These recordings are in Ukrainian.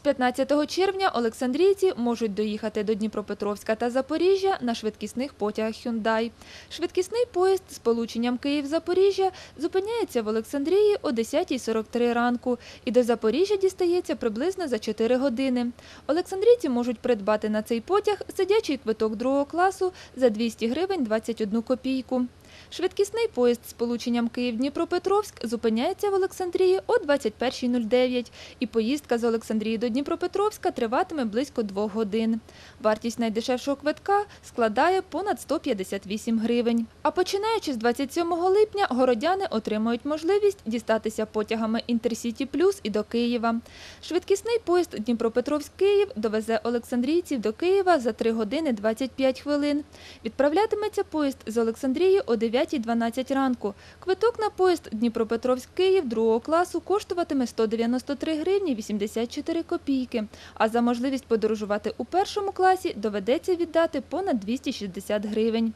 З 15 червня олександрійці можуть доїхати до Дніпропетровська та Запоріжжя на швидкісних потягах Hyundai. Швидкісний поїзд з полученням Київ-Запоріжжя зупиняється в Олександрії о 10.43 ранку і до Запоріжжя дістається приблизно за 4 години. Олександрійці можуть придбати на цей потяг сидячий квиток другого класу за 200 гривень 21 копійку. Швидкісний поїзд з полученням Київ-Дніпропетровськ зупиняється в Олександрії о 21.09 і поїздка з Олександрії до Дніпропетровська триватиме близько двох годин. Вартість найдешевшого квитка складає понад 158 гривень. А починаючи з 27 липня городяни отримають можливість дістатися потягами Інтерсіті Плюс і до Києва. Швидкісний поїзд Дніпропетровськ-Київ довезе олександрійців до Києва за 3 години 25 хвилин. Відправлятиметься поїзд з Олександрії о 9.12 ранку. Квиток на поїзд Дніпропетровськ-Київ другого класу коштуватиме 193 гривні 84 копійки, а за можливість подорожувати у першому класі доведеться віддати понад 260 гривень.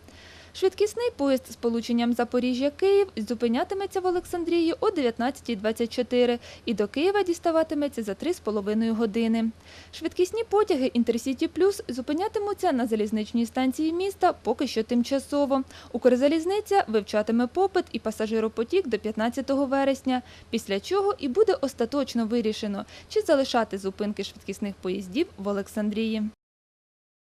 Швидкісний поїзд з полученням Запоріжжя-Київ зупинятиметься в Олександрії о 19.24 і до Києва діставатиметься за 3,5 години. Швидкісні потяги Інтерсіті Плюс зупинятимуться на залізничній станції міста поки що тимчасово. Укрзалізниця вивчатиме попит і пасажиропотік до 15 вересня, після чого і буде остаточно вирішено, чи залишати зупинки швидкісних поїздів в Олександрії.